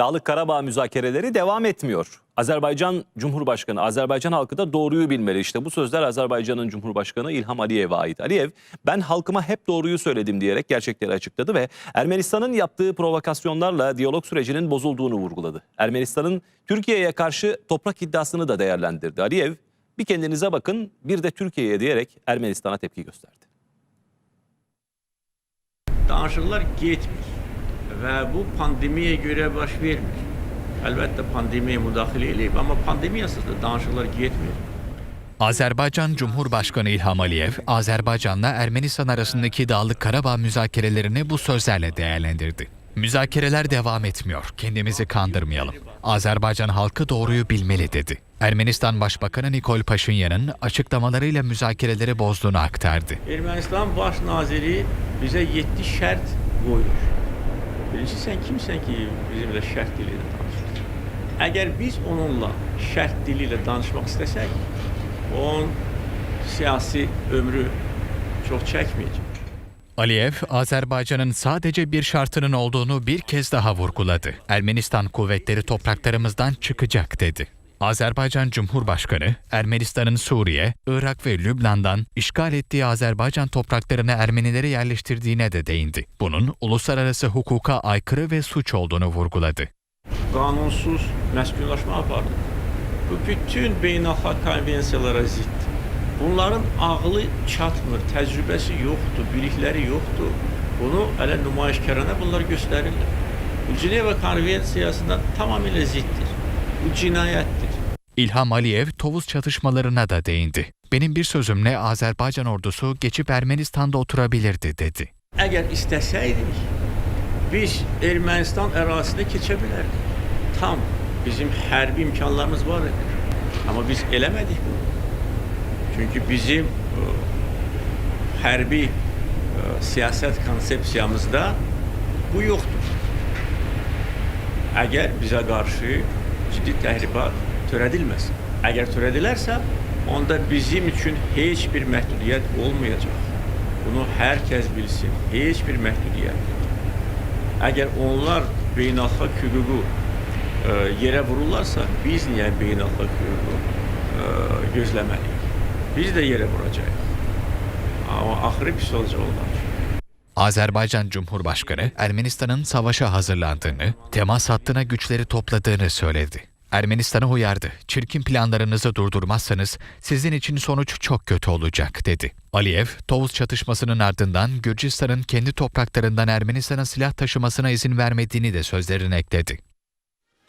Dağlık Karabağ müzakereleri devam etmiyor. Azerbaycan Cumhurbaşkanı, Azerbaycan halkı da doğruyu bilmeli. İşte bu sözler Azerbaycan'ın Cumhurbaşkanı İlham Aliyev'e ait. Aliyev, ben halkıma hep doğruyu söyledim diyerek gerçekleri açıkladı ve Ermenistan'ın yaptığı provokasyonlarla diyalog sürecinin bozulduğunu vurguladı. Ermenistan'ın Türkiye'ye karşı toprak iddiasını da değerlendirdi. Aliyev, bir kendinize bakın bir de Türkiye'ye diyerek Ermenistan'a tepki gösterdi. danışıqlar getmir və bu pandemiyaya görə baş vermir. Əlbəttə pandemiyaya müdaxilə eləyib, amma pandemiyasız da danışıqlar getmir. Azerbaycan Cumhurbaşkanı İlham Aliyev, Azerbaycan'la Ermenistan arasındaki Dağlık Karabağ müzakerelerini bu sözlerle değerlendirdi. Müzakereler devam etmiyor, kendimizi kandırmayalım. Azerbaycan halkı doğruyu bilmeli dedi. Ermenistan Başbakanı Nikol Paşinyan'ın açıklamalarıyla müzakereleri bozduğunu aktardı. Ermənistan baş naziri bizə 7 şərt qoyur. Birincisi sən kimsən ki, bizimlə şərt dili ilə danışırsan? Əgər biz onunla şərt dili ilə danışmaq istəsək, onun siyasi ömrü çox çəkməyəcək. Aliyev, Azerbaycan'ın sadece bir şartının olduğunu bir kez daha vurguladı. Ermenistan kuvvetleri topraklarımızdan çıkacak dedi. Azerbaycan Cumhurbaşkanı, Ermenistan'ın Suriye, Irak ve Lübnan'dan işgal ettiği Azerbaycan topraklarına Ermenileri yerleştirdiğine de değindi. Bunun uluslararası hukuka aykırı ve suç olduğunu vurguladı. qanunsuz məskunlaşma apardı. Bu bütün beynəlxalq konvensiyalara ziddir. Bunların ağlı çatmır, təcrübəsi yoxdur, bilikləri yoxdur. Bunu hələ nümayişkarana bunlar göstərirlər. Bu Ceneva konvensiyasına tamamilə ziddir. Bu cinayətdir. İlham Aliyev, Tovuz çatışmalarına da değindi. Benim bir sözümle Azerbaycan ordusu geçip Ermenistan'da oturabilirdi dedi. Əgər istəsəydik, biz Ermənistan ərazisinə keçə bilərdik. Tam bizim hərbi imkanlarımız var. Amma biz eləmədik bunu. Çünki bizim ə, hərbi ə, siyasət konsepsiyamızda bu yoxdur. Əgər bizə qarşı ciddi təhribat törədilməsin. Əgər törədilərsə, onda bizim üçün heç bir məhdudiyyət olmayacaq. Bunu hər kəs bilsin. Heç bir məhdudiyyət. Əgər onlar beynəlxalq hüququ ə, yerə vururlarsa, biz niyə beynəlxalq hüququ ə, gözləməliyik? Biz də yerə vuracağıq. Amma axırı pis olacaq onlar. Azerbaycan Cumhurbaşkanı Ermenistan'ın savaşa hazırlandığını, temas hattına güçleri topladığını söyledi. Ermenistan'ı uyardı. Çirkin planlarınızı durdurmazsanız sizin için sonuç çok kötü olacak dedi. Aliyev, Tovuz çatışmasının ardından Gürcistan'ın kendi topraklarından Ermenistan'a silah taşımasına izin vermediğini de sözlerine ekledi.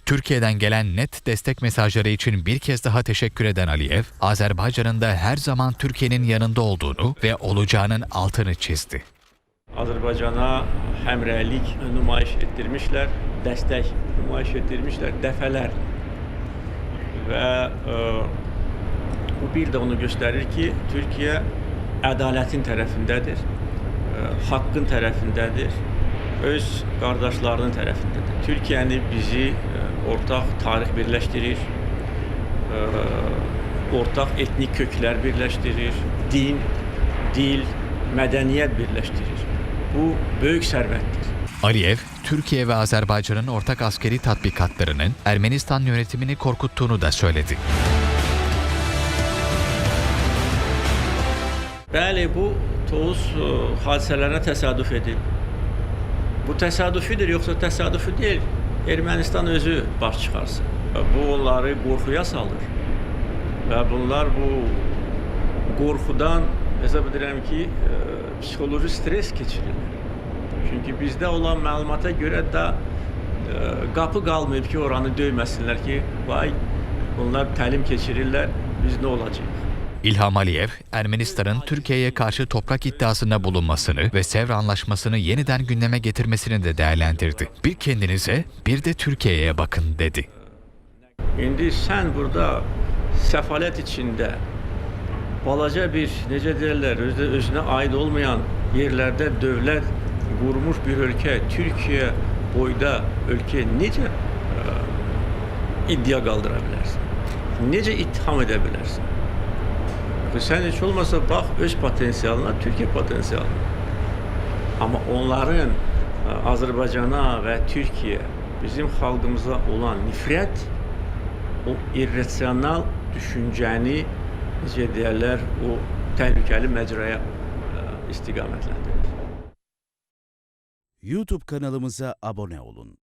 Türkiye'den gelen net destek mesajları için bir kez daha teşekkür eden Aliyev, Azerbaycan'ın da her zaman Türkiye'nin yanında olduğunu ve olacağının altını çizdi. Azərbaycana həmrəylik nümayiş etdirmişlər, dəstək nümayiş etdirmişlər dəfələr. Və ə, bu bir də onu göstərir ki, Türkiyə ədalətin tərəfindədir, ə, haqqın tərəfindədir, öz qardaşlarının tərəfindədir. Türkiyəni bizi ə, ortaq tarix birləşdirir, ə, ortaq etnik köklər birləşdirir, din, dil, mədəniyyət birləşdirir. Bu böyük sərvətdir. Aliyev, Türkiye ve Azerbaycan'ın ortak askeri tatbikatlarının Ermenistan yönetimini korkuttuğunu da söyledi. Bəli, bu Tovuz ə, hadisələrinə təsadüf edib. Bu təsadüfidir, yoxsa təsadüfi deyil. Ermənistan özü baş çıxarsın. Bu onları qorxuya salır. Və bunlar bu qorxudan hesab edirəm ki, ə, psixoloji stres keçirirlər. Çünki bizdə olan məlumata görə də ə, qapı qalmayıb ki, oranı döyməsinlər ki, vay bunlar təlim keçirirlər, biz nə olacağıq? İlham Aliyev, Ermenistan'ın Türkiye'ye karşı toprak iddiasında bulunmasını ve Sevr Anlaşması'nı yeniden gündeme getirmesini de değerlendirdi. Bir kendinize, bir de Türkiye'ye bakın dedi. İndi sən burada səfalət içində balaca bir necə deyirlər, özü özünə aid olmayan yerlərdə dövlət qurmuş bir ölkə, Türkiyə boyda ölkə necə ə, iddia ittiham edə bilərsən? Axı Sən heç olmasa bax öz potensialına, Türkiyə potensialına. Amma onların ə, Azərbaycana və Türkiyə bizim xalqımıza olan nifrət o irrasional düşüncəni necə deyirlər, o təhlükəli məcraya ə, istiqamətləndirir. YouTube kanalımıza abone olun.